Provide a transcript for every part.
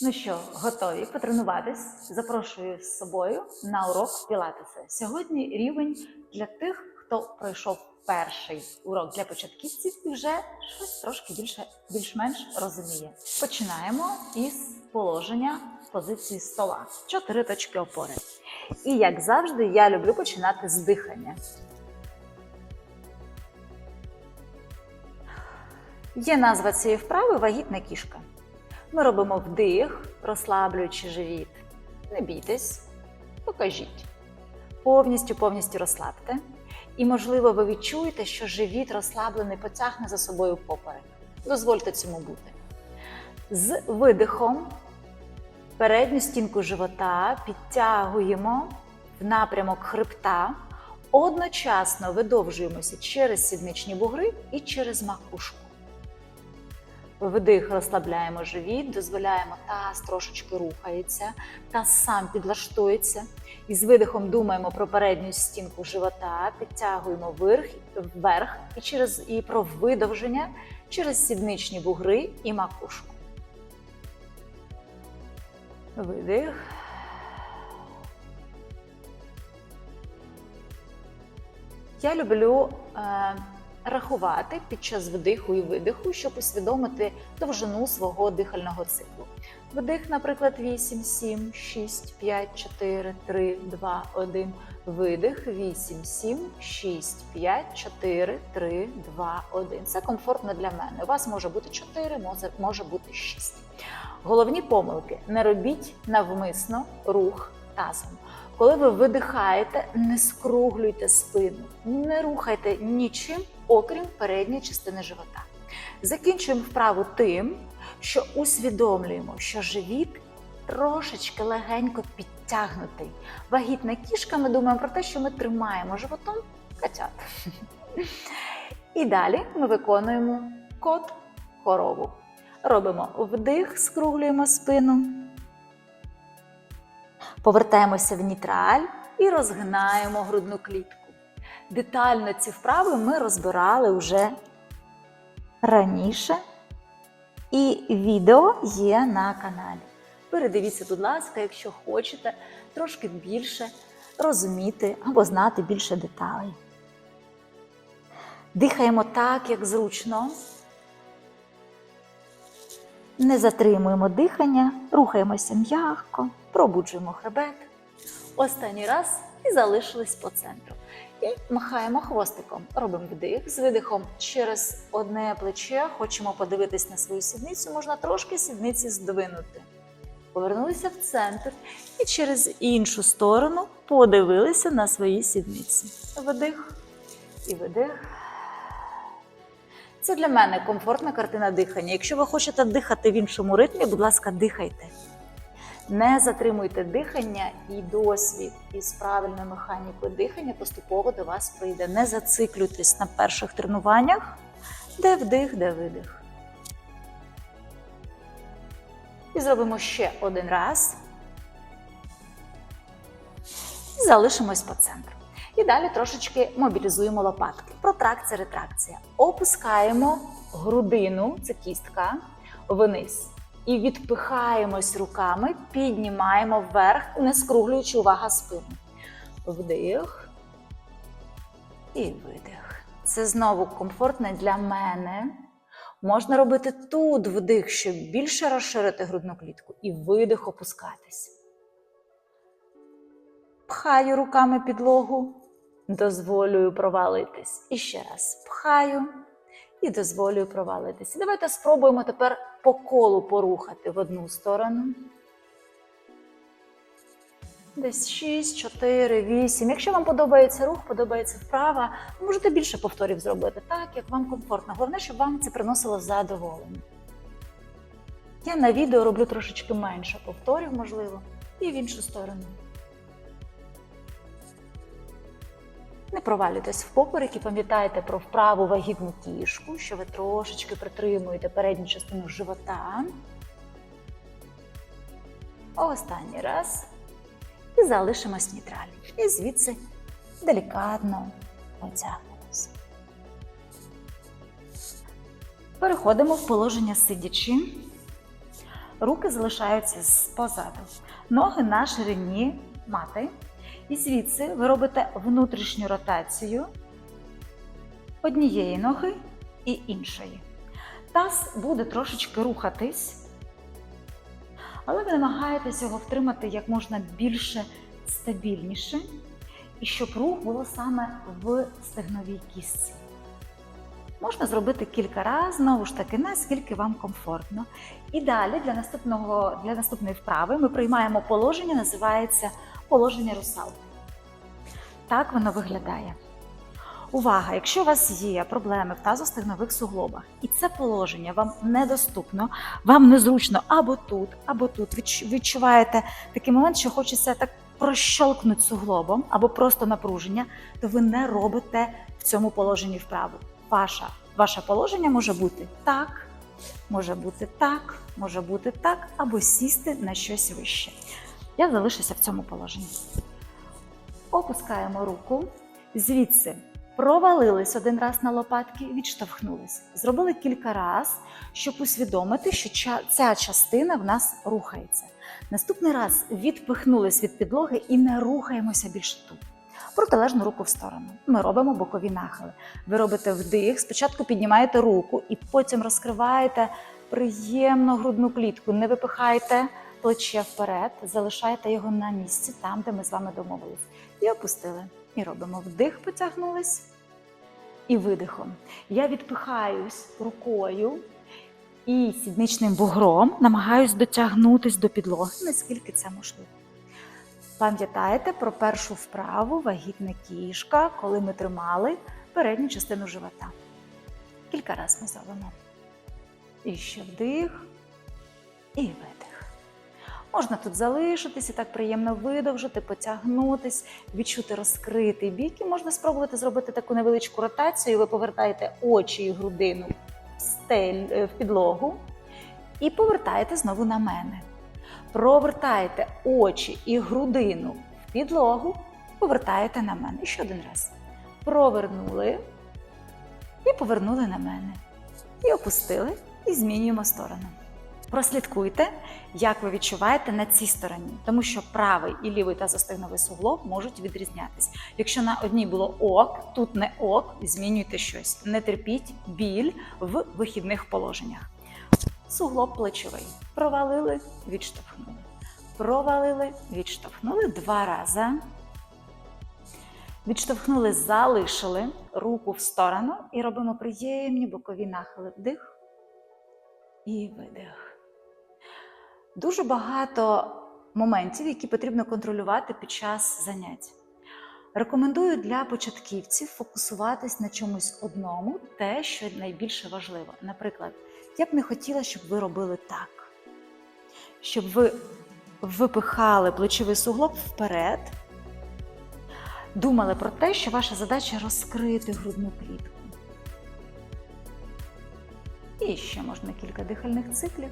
Ну що, готові потренуватись? Запрошую з собою на урок Пілатеса. Сьогодні рівень для тих, хто пройшов перший урок для початківців і вже щось трошки більше, більш-менш розуміє. Починаємо із положення позиції стола. Чотири точки опори. І як завжди, я люблю починати з дихання. Є назва цієї вправи вагітна кішка. Ми робимо вдих, розслаблюючи живіт. Не бійтесь, покажіть. Повністю, повністю розслабте. І, можливо, ви відчуєте, що живіт розслаблений потягне за собою поперек. Дозвольте цьому бути. З видихом передню стінку живота підтягуємо в напрямок хребта, одночасно видовжуємося через сідничні бугри і через макушку. Вдих, розслабляємо живіт, дозволяємо таз трошечки рухається, таз сам підлаштується. І з видихом думаємо про передню стінку живота, підтягуємо вверх, вверх і, через, і про видовження через сідничні бугри і макушку. Видих. Я люблю е, рахувати під час вдиху і видиху, щоб усвідомити довжину свого дихального циклу. Вдих, наприклад, 8, 7, 6, 5, 4, 3, 2, 1. Видих 8, 7, 6, 5, 4, 3, 2, 1. Це комфортно для мене. У вас може бути 4, може, бути 6. Головні помилки: не робіть навмисно рух тазом. Коли ви видихаєте, не скруглюйте спину, не рухайте нічим, окрім передньої частини живота. Закінчуємо вправу тим, що усвідомлюємо, що живіт трошечки легенько підтягнутий. Вагітна кішка, ми думаємо про те, що ми тримаємо животом котят. І далі ми виконуємо кот корову. Робимо вдих, скруглюємо спину. Повертаємося в нейтраль і розгинаємо грудну клітку. Детально ці вправи ми розбирали вже раніше, і відео є на каналі. Передивіться, будь ласка, якщо хочете трошки більше розуміти або знати більше деталей. Дихаємо так, як зручно. Не затримуємо дихання, рухаємося м'яко, пробуджуємо хребет. Останній раз і залишились по центру. І махаємо хвостиком. Робимо вдих з видихом через одне плече. Хочемо подивитись на свою сідницю, можна трошки сідниці здвинути. Повернулися в центр і через іншу сторону подивилися на свої сідниці. Вдих і видих. Це для мене комфортна картина дихання. Якщо ви хочете дихати в іншому ритмі, будь ласка, дихайте. Не затримуйте дихання і досвід із правильною механікою дихання поступово до вас прийде. Не зациклюйтесь на перших тренуваннях, де вдих, де видих. І зробимо ще один раз. І залишимось по центру. І далі трошечки мобілізуємо лопатки. Протракція, ретракція. Опускаємо грудину, це кістка, вниз. І відпихаємось руками, піднімаємо вверх, не скруглюючи увага спину. Вдих і видих. Це знову комфортно для мене. Можна робити тут вдих, щоб більше розширити грудну клітку, і видих опускатись. Пхаю руками підлогу, дозволюю провалитись. І ще раз пхаю і дозволюю провалитись. І давайте спробуємо тепер по колу порухати в одну сторону. Десь 6, 4, 8. Якщо вам подобається рух, подобається вправа, ви можете більше повторів зробити, так, як вам комфортно. Головне, щоб вам це приносило задоволення. Я на відео роблю трошечки менше повторів, можливо, і в іншу сторону. Не провалюйтесь в поперек і пам'ятайте про вправу вагітну кішку, що ви трошечки притримуєте передню частину живота. Останній раз. І залишимось нейтралі. І звідси делікатно потягнемось. Переходимо в положення сидячи. Руки залишаються позаду. Ноги на ширині мати. І звідси ви робите внутрішню ротацію однієї ноги і іншої. Таз буде трошечки рухатись, але ви намагаєтесь його втримати як можна більше стабільніше, і щоб рух було саме в стегновій кістці. Можна зробити кілька разів, знову ж таки, наскільки вам комфортно. І далі для, наступного, для наступної вправи ми приймаємо положення, називається положення русалки. Так воно виглядає. Увага! Якщо у вас є проблеми в тазостегнових суглобах, і це положення вам недоступно, вам незручно або тут, або тут. відч- Відчуваєте такий момент, що хочеться так прощолкнути суглобом або просто напруження, то ви не робите в цьому положенні вправу. Ваша, ваше положення може бути так, може бути так, може бути так, або сісти на щось вище. Я залишуся в цьому положенні. Опускаємо руку, звідси провалились один раз на лопатки, відштовхнулись. Зробили кілька разів, щоб усвідомити, що ця частина в нас рухається. Наступний раз відпихнулись від підлоги і не рухаємося більше тут. Протилежну руку в сторону. Ми робимо бокові нахили. Ви робите вдих, спочатку піднімаєте руку і потім розкриваєте приємно грудну клітку. Не випихайте плече вперед, залишайте його на місці, там, де ми з вами домовились. І опустили. І робимо вдих, потягнулись. І видихом. Я відпихаюсь рукою і сідничним бугром намагаюсь дотягнутись до підлоги, наскільки це можливо. Пам'ятаєте про першу вправу вагітна кішка, коли ми тримали передню частину живота. Кілька разів ми зробимо. І ще вдих, і видих. Можна тут залишитись і так приємно видовжити, потягнутись, відчути розкритий бік. І можна спробувати зробити таку невеличку ротацію. Ви повертаєте очі і грудину в, стель, е, в підлогу і повертаєте знову на мене. Провертаєте очі і грудину в підлогу, повертаєте на мене. І ще один раз. Провернули і повернули на мене. І опустили, і змінюємо сторону. Прослідкуйте, як ви відчуваєте на цій стороні, тому що правий і лівий тазостегновий суглоб можуть відрізнятися. Якщо на одній було ок, тут не ок, змінюйте щось. Не терпіть біль в вихідних положеннях. Суглоб плечовий. Провалили, відштовхнули. Провалили, відштовхнули два рази. Відштовхнули, залишили руку в сторону і робимо приємні бокові нахили. Вдих і видих. Дуже багато моментів, які потрібно контролювати під час занять. Рекомендую для початківців фокусуватись на чомусь одному, те, що найбільше важливо. Наприклад, я б не хотіла, щоб ви робили так, щоб ви випихали плечовий суглоб вперед, думали про те, що ваша задача розкрити грудну клітку. І ще можна кілька дихальних циклів.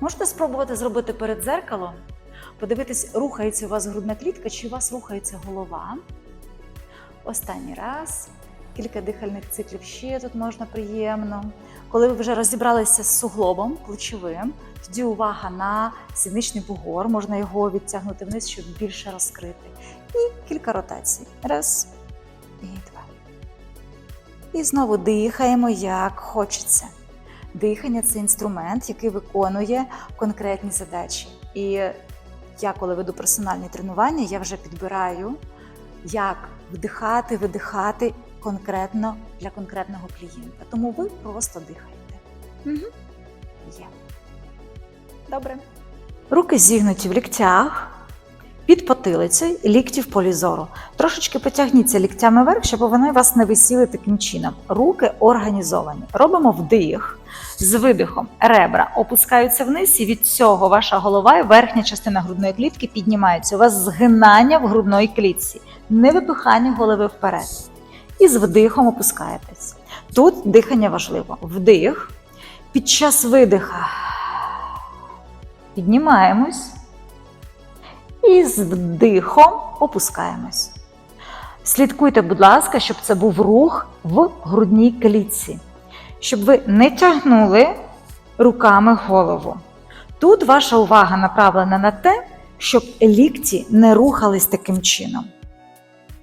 Можете спробувати зробити перед дзеркалом, подивитись, рухається у вас грудна клітка, чи у вас рухається голова. Останній раз. Кілька дихальних циклів ще тут можна приємно. Коли ви вже розібралися з суглобом плечовим, тоді увага на сідничний бугор, можна його відтягнути вниз, щоб більше розкрити. І кілька ротацій. Раз і два. І знову дихаємо, як хочеться. Дихання це інструмент, який виконує конкретні задачі. І я, коли веду персональні тренування, я вже підбираю, як вдихати, видихати конкретно для конкретного клієнта. Тому ви просто дихаєте. Угу. Є. Добре. Руки зігнуті в ліктях, під потилицею, лікті в полі зору. Трошечки потягніться ліктями вверх, щоб вони вас не висіли таким чином. Руки організовані. Робимо вдих з видихом. Ребра опускаються вниз, і від цього ваша голова і верхня частина грудної клітки піднімаються. У вас згинання в грудної клітці, не випихання голови вперед. І з вдихом опускаєтесь. Тут дихання важливо. Вдих. Під час видиха піднімаємось. І з вдихом опускаємось. Слідкуйте, будь ласка, щоб це був рух в грудній клітці, щоб ви не тягнули руками голову. Тут ваша увага направлена на те, щоб лікті не рухались таким чином.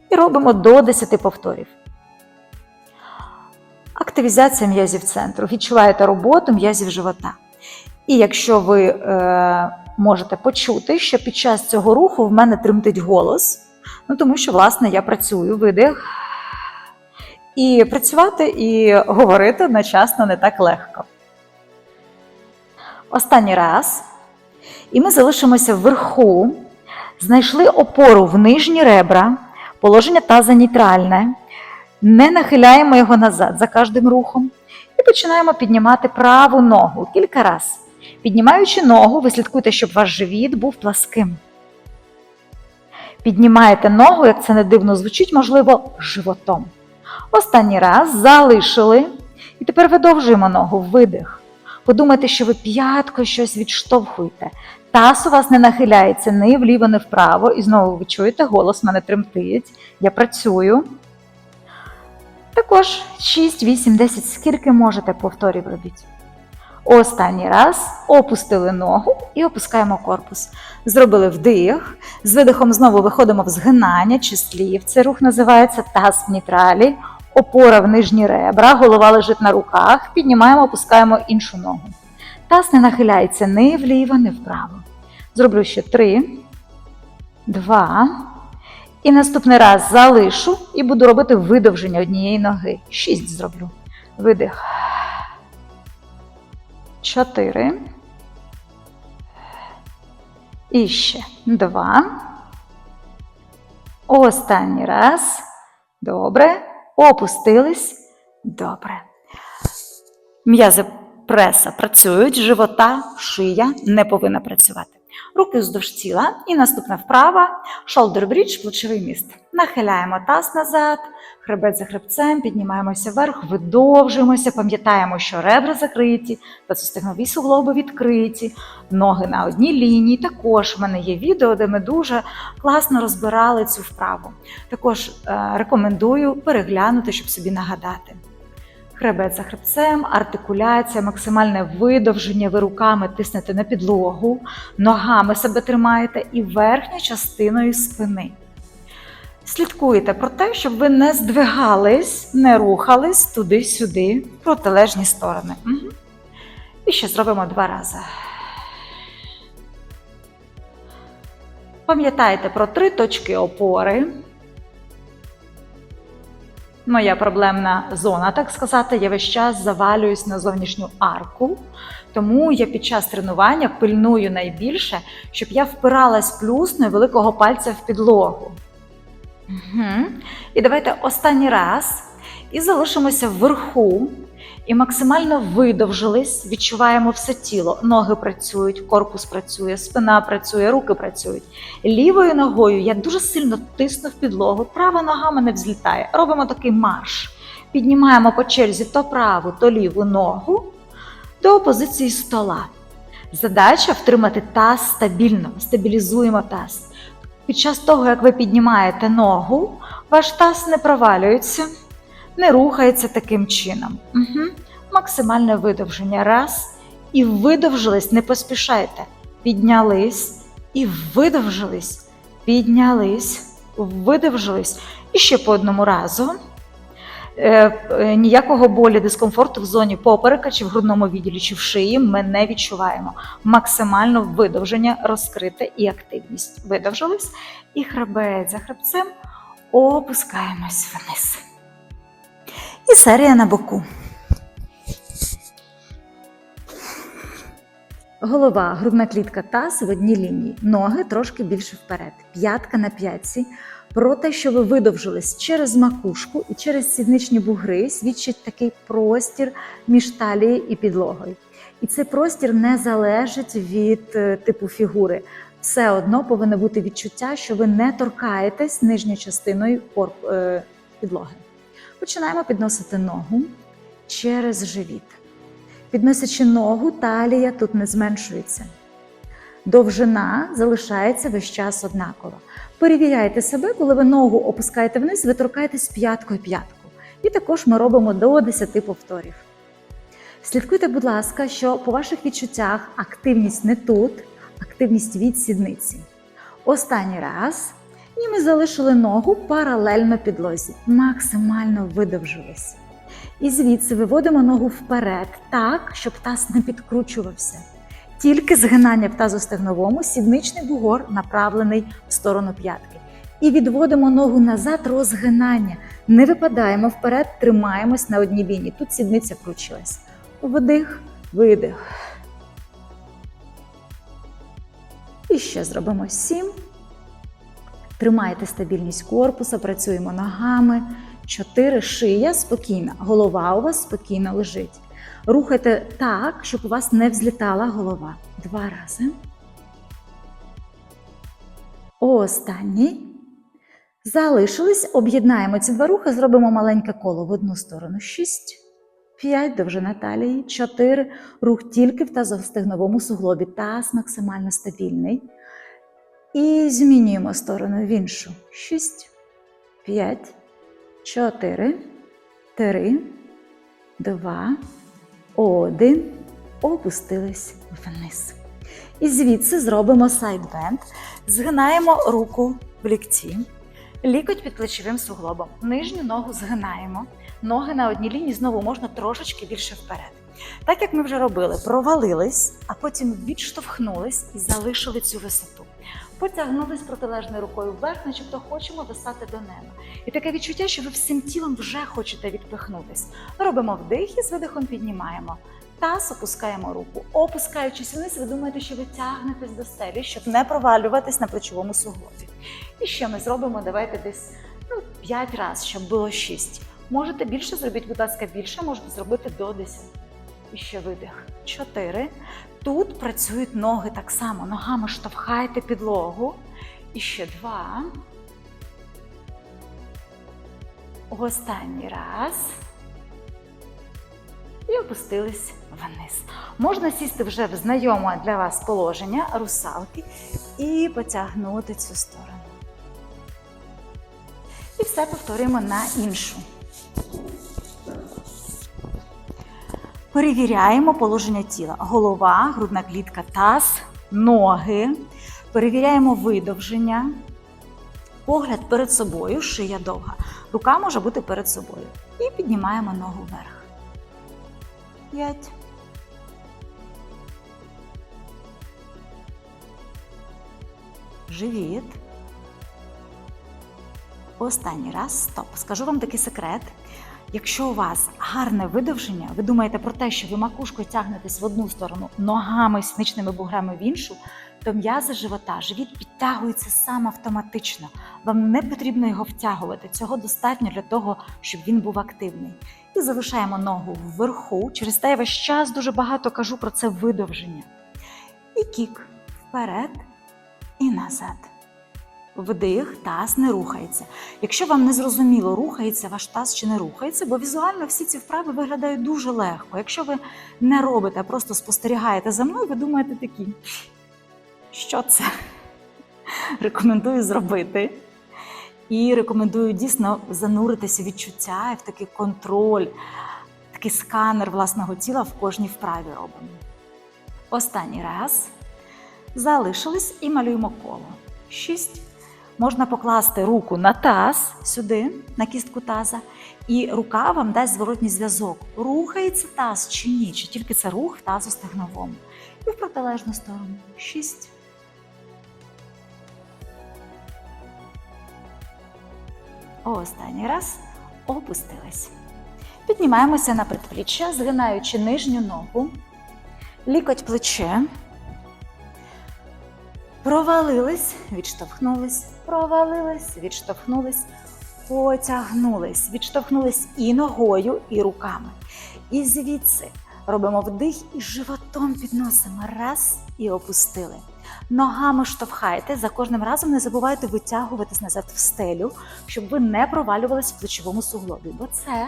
І робимо до 10 повторів. Активізація м'язів центру. Відчуваєте роботу м'язів живота. І якщо ви е, можете почути, що під час цього руху в мене тремтить голос, ну тому що, власне, я працюю, видих. І працювати і говорити одночасно не так легко. Останній раз. І ми залишимося вверху, знайшли опору в нижні ребра, положення таза нейтральне, не нахиляємо його назад за кожним рухом і починаємо піднімати праву ногу кілька разів. Піднімаючи ногу, ви слідкуйте, щоб ваш живіт був пласким. Піднімаєте ногу, як це не дивно звучить, можливо, животом. Останній раз залишили. І тепер видовжуємо ногу, видих. Подумайте, що ви п'яткою щось відштовхуєте. Таз у вас не нахиляється ні вліво, ні вправо. І знову ви чуєте, голос мене тремтить. Я працюю. Також 6, 8, 10, скільки можете повторів робіть. Останній раз опустили ногу і опускаємо корпус. Зробили вдих. З видихом знову виходимо в згинання чи слів. Цей рух називається таз в нейтралі. Опора в нижні ребра, голова лежить на руках, піднімаємо, опускаємо іншу ногу. Таз не нахиляється ні вліво, ні вправо. Зроблю ще три, два. І наступний раз залишу і буду робити видовження однієї ноги. Шість зроблю. Видих. Чотири. І ще два. Останній раз. Добре. Опустились. Добре. М'язи преса працюють, живота, шия не повинна працювати. Руки вздовж тіла. І наступна вправа. Shoulder bridge, плечовий міст. Нахиляємо таз назад, хребет за хребцем, піднімаємося вверх, видовжуємося, пам'ятаємо, що ребра закриті, тазостегнові суглоби відкриті, ноги на одній лінії. Також в мене є відео, де ми дуже класно розбирали цю вправу. Також е, рекомендую переглянути, щоб собі нагадати. Хребет за хребцем, артикуляція, максимальне видовження. Ви руками тиснете на підлогу, ногами себе тримаєте і верхньою частиною спини. Слідкуйте про те, щоб ви не здвигались, не рухались туди-сюди, в протилежні сторони. Угу. І ще зробимо два рази. Пам'ятайте про три точки опори. Моя проблемна зона, так сказати, я весь час завалююсь на зовнішню арку, тому я під час тренування пильную найбільше, щоб я впиралась плюсною великого пальця в підлогу. Угу. І давайте останній раз і залишимося вверху. І максимально видовжились, відчуваємо все тіло. Ноги працюють, корпус працює, спина працює, руки працюють. Лівою ногою я дуже сильно тисну в підлогу, права нога мене взлітає. Робимо такий марш. Піднімаємо по черзі то праву, то ліву ногу до позиції стола. Задача втримати таз стабільно, стабілізуємо таз. Під час того, як ви піднімаєте ногу, ваш таз не провалюється не рухається таким чином. Угу. Максимальне видовження. Раз. І видовжились, не поспішайте. Піднялись і видовжились, піднялись, видовжились. І ще по одному разу. Е, е, ніякого болю, дискомфорту в зоні поперека, чи в грудному відділі, чи в шиї ми не відчуваємо. Максимально видовження, розкрите і активність. Видовжились. І хребет за хребцем опускаємось вниз. І серія на боку. Голова, грудна клітка таз в одній лінії, ноги трошки більше вперед, п'ятка на п'ятці. Про те, що ви видовжились через макушку і через сідничні бугри, свідчить такий простір між талією і підлогою. І цей простір не залежить від е, типу фігури. Все одно повинно бути відчуття, що ви не торкаєтесь нижньою частиною е, підлоги. Починаємо підносити ногу через живіт. Підносячи ногу, талія тут не зменшується. Довжина залишається весь час однакова. Перевіряйте себе, коли ви ногу опускаєте вниз, ви торкаєтесь п'яткою п'ятку. І також ми робимо до 10 повторів. Слідкуйте, будь ласка, що по ваших відчуттях активність не тут, активність від сідниці. Останній раз. І ми залишили ногу паралельно підлозі, максимально видовжились. І звідси виводимо ногу вперед, так, щоб таз не підкручувався. Тільки згинання в тазостегновому, сідничний бугор направлений в сторону п'ятки. І відводимо ногу назад, розгинання. Не випадаємо вперед, тримаємось на одній лінії. Тут сідниця кручилась. Вдих, видих. І ще зробимо сім. Тримайте стабільність корпуса, працюємо ногами. Чотири шия спокійна. Голова у вас спокійно лежить. Рухайте так, щоб у вас не взлітала голова. Два рази. Останній. Залишились. Об'єднаємо ці два рухи, зробимо маленьке коло в одну сторону. Шість. П'ять довжина талії. Чотири. Рух тільки в тазостегновому суглобі. Таз максимально стабільний. І змінюємо сторону в іншу. Шість, п'ять, чотири, три, два, один. Опустились вниз. І звідси зробимо сайдбенд. Згинаємо руку в лікті. Лікоть під плечовим суглобом. Нижню ногу згинаємо. Ноги на одній лінії знову можна трошечки більше вперед. Так як ми вже робили, провалились, а потім відштовхнулись і залишили цю висоту. Потягнулись протилежною рукою вверх, начебто хочемо достати до неба. І таке відчуття, що ви всім тілом вже хочете відпихнутись. Робимо вдих і з видихом піднімаємо. Таз опускаємо руку. Опускаючись вниз, ви думаєте, що ви тягнетесь до стелі, щоб не провалюватись на плечовому суглобі. І ще ми зробимо, давайте десь ну, 5 разів, щоб було 6. Можете більше зробіть, будь ласка, більше, можете зробити до 10. І ще видих. 4. Тут працюють ноги так само. Ногами штовхайте підлогу. І ще два. Останній раз. І опустились вниз. Можна сісти вже в знайоме для вас положення русалки і потягнути цю сторону. І все повторюємо на іншу. Перевіряємо положення тіла. Голова, грудна клітка, таз, ноги. Перевіряємо видовження. Погляд перед собою, шия довга. Рука може бути перед собою. І піднімаємо ногу вверх. П'ять. Живіт. Останній раз. Стоп. Скажу вам такий секрет. Якщо у вас гарне видовження, ви думаєте про те, що ви макушкою тягнетесь в одну сторону, ногами, синичними буграми в іншу, то м'язи живота, живіт підтягується сам автоматично. Вам не потрібно його втягувати. Цього достатньо для того, щоб він був активний. І залишаємо ногу вверху. Через те я весь час дуже багато кажу про це видовження. І кік вперед і назад. Вдих, таз не рухається. Якщо вам не зрозуміло, рухається ваш таз чи не рухається, бо візуально всі ці вправи виглядають дуже легко. Якщо ви не робите, а просто спостерігаєте за мною, ви думаєте такі, що це? Рекомендую зробити. І рекомендую дійсно зануритися в відчуття і в такий контроль, такий сканер власного тіла в кожній вправі робимо. Останній раз. Залишились і малюємо коло. Шість. Можна покласти руку на таз сюди, на кістку таза, і рука вам дасть зворотній зв'язок. Рухається таз чи ні, чи тільки це рух в тазу стегновому. І в протилежну сторону. Шість. Останній раз опустились. Піднімаємося на предпліччя, згинаючи нижню ногу, лікоть плече. Провалились, відштовхнулись, провалились, відштовхнулись, потягнулись, відштовхнулись і ногою, і руками. І звідси робимо вдих і животом підносимо. Раз і опустили. Ногами штовхайте. За кожним разом не забувайте витягуватись назад в стелю, щоб ви не провалювались в плечовому суглобі. Бо це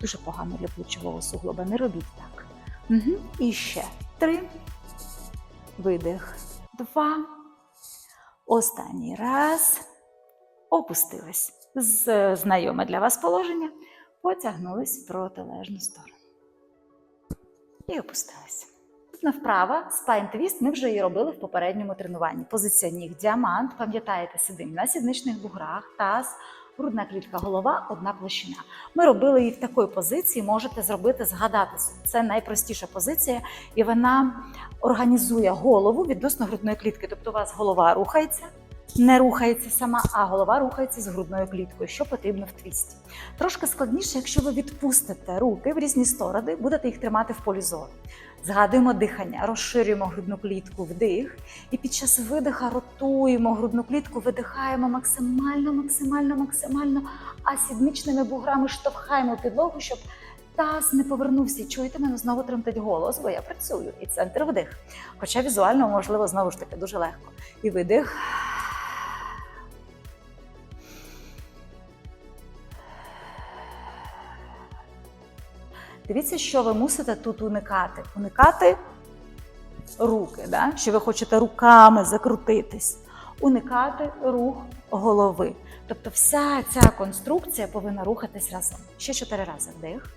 дуже погано для плечового суглоба. Не робіть так. Угу. І ще три. Видих. Два. Останній раз. Опустились. З знайоме для вас положення. Потягнулись в протилежну сторону. І опустилися. Наступна вправа спайн твіст. Ми вже її робили в попередньому тренуванні. Позиція ніг діамант. Пам'ятаєте, сидимо на сідничних буграх, таз, грудна клітка, голова, одна площина. Ми робили її в такої позиції. Можете зробити, згадати. Це найпростіша позиція, і вона організує голову відносно грудної клітки. Тобто, у вас голова рухається. Не рухається сама, а голова рухається з грудною кліткою, що потрібно в твісті. Трошки складніше, якщо ви відпустите руки в різні сторони, будете їх тримати в полі зору. Згадуємо дихання, розширюємо грудну клітку вдих, і під час видиха ротуємо грудну клітку, видихаємо максимально, максимально, максимально, а сідничними буграми штовхаємо підлогу, щоб таз не повернувся. Чуєте, мене знову тремтить голос, бо я працюю. І центр вдих. Хоча візуально, можливо, знову ж таки дуже легко. І видих. Дивіться, що ви мусите тут уникати. Уникати руки, да? що ви хочете руками закрутитись, уникати рух голови. Тобто вся ця конструкція повинна рухатись разом. Ще чотири рази вдих.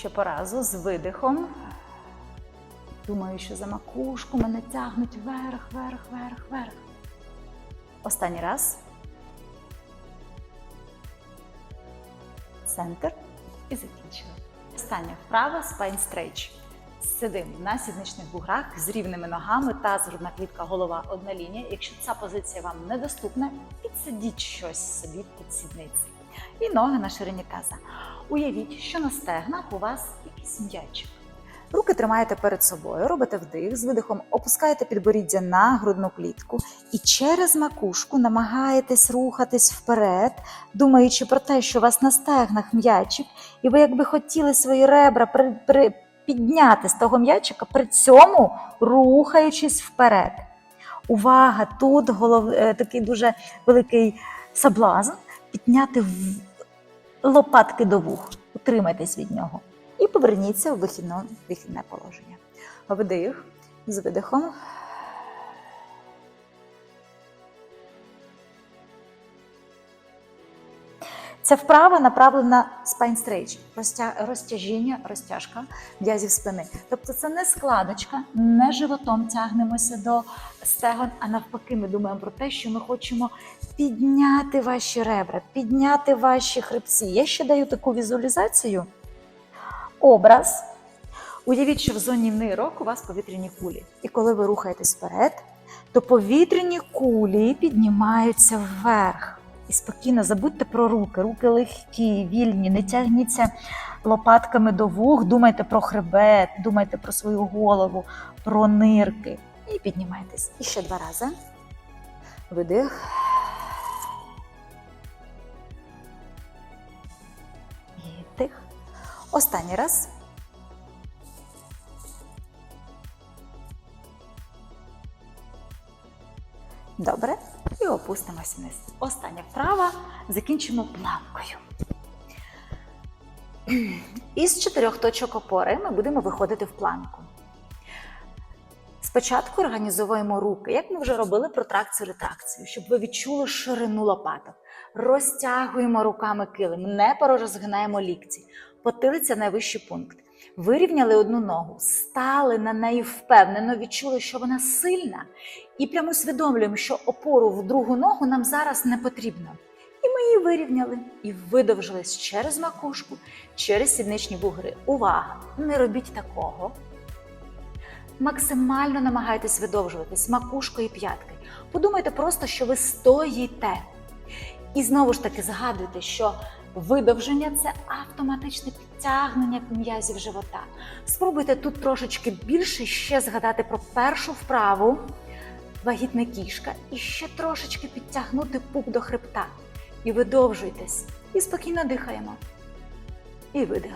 Ще по разу з видихом. Думаю, що за макушку мене тягнуть вверх, вверх, вверх, вверх. Останній раз. Центр і закінчили. Остання вправа спайн стрейч. Сидимо на сідничних буграх з рівними ногами, таз, грудна клітка, голова одна лінія. Якщо ця позиція вам недоступна, підсидіть щось собі під сідниці. І ноги на ширині таза. Уявіть, що на стегнах у вас якийсь м'ячик. Руки тримаєте перед собою, робите вдих, з видихом опускаєте підборіддя на грудну клітку і через макушку намагаєтесь рухатись вперед, думаючи про те, що у вас на стегнах м'ячик, і ви якби хотіли свої ребра при, при, підняти з того м'ячика, при цьому рухаючись вперед. Увага! Тут голов, е, такий дуже великий соблазн підняти в- лопатки до вух. Утримайтесь від нього. І поверніться у вихідне, положення. Вдих з видихом. Ця вправа направлена spine stretch, розтя- розтяжіння, розтяжка м'язів спини. Тобто це не складочка, не животом тягнемося до стегон, а навпаки, ми думаємо про те, що ми хочемо підняти ваші ребра, підняти ваші хребці. Я ще даю таку візуалізацію. Образ. Уявіть, що в зоні нирок у вас повітряні кулі. І коли ви рухаєтесь вперед, то повітряні кулі піднімаються вверх. І спокійно забудьте про руки. Руки легкі, вільні, не тягніться лопатками до вух, думайте про хребет, думайте про свою голову, про нирки. І піднімайтесь. І ще два рази. Видих. І вдих. Останній раз. Добре. І опустимось вниз. Остання вправа. Закінчимо планкою. Із чотирьох точок опори ми будемо виходити в планку. Спочатку організовуємо руки, як ми вже робили протракцію ретракцію, щоб ви відчули ширину лопаток. Розтягуємо руками килим, не порозгинаємо лікті. Потилиця найвищий пункт. Вирівняли одну ногу, стали на неї впевнено, відчули, що вона сильна, і прямо усвідомлюємо, що опору в другу ногу нам зараз не потрібно. І ми її вирівняли і видовжились через макушку, через сідничні бугри. Увага! Не робіть такого. Максимально намагайтесь видовжуватись макушкою і п'ятки. Подумайте просто, що ви стоїте. І знову ж таки згадуйте, що видовження це автоматичне підтягнення м'язів живота. Спробуйте тут трошечки більше ще згадати про першу вправу вагітна кішка і ще трошечки підтягнути пук до хребта. І видовжуйтесь. І спокійно дихаємо. І видих.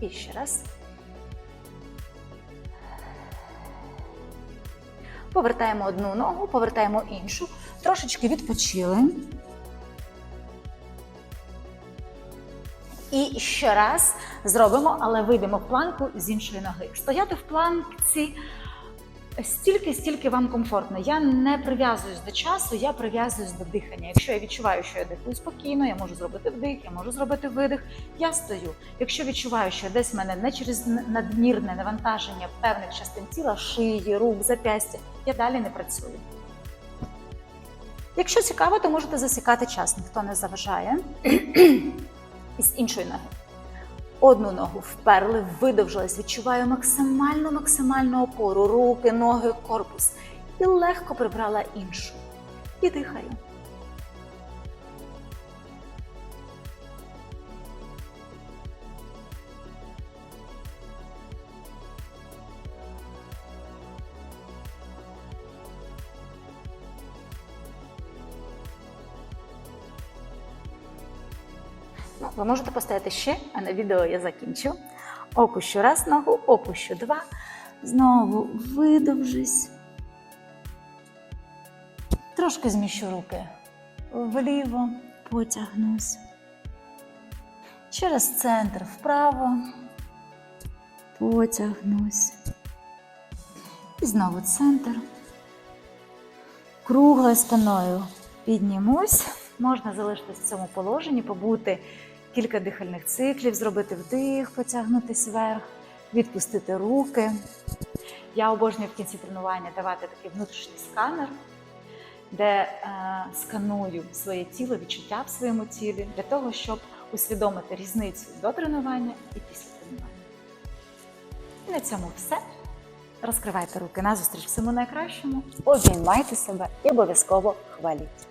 І ще раз. Повертаємо одну ногу, повертаємо іншу. Трошечки відпочили. І ще раз зробимо, але вийдемо в планку з іншої ноги. Стояти в планці стільки, стільки вам комфортно. Я не прив'язуюсь до часу, я прив'язуюсь до дихання. Якщо я відчуваю, що я дихаю спокійно, я можу зробити вдих, я можу зробити видих. Я стою. Якщо відчуваю, що десь в мене не через надмірне навантаження певних частин тіла, шиї, рук, запястя, я далі не працюю. Якщо цікаво, то можете засікати час, ніхто не заважає. І з іншої ноги. Одну ногу вперли, видовжились, відчуваю максимальну максимальну опору, руки, ноги, корпус. І легко прибрала іншу. І дихаю. Ви можете поставити ще, а на відео я закінчу. Опущу раз ногу, опущу два. Знову видовжусь. Трошки зміщу руки вліво, потягнусь. Через центр вправо. Потягнусь. І знову центр. Круглою спиною піднімусь. Можна залишитись в цьому положенні, побути кілька дихальних циклів, зробити вдих, потягнутись вверх, відпустити руки. Я обожнюю в кінці тренування давати такий внутрішній сканер, де е, сканую своє тіло, відчуття в своєму тілі, для того, щоб усвідомити різницю до тренування і після тренування. І на цьому все. Розкривайте руки назустріч всьому найкращому, обіймайте себе і обов'язково хваліть.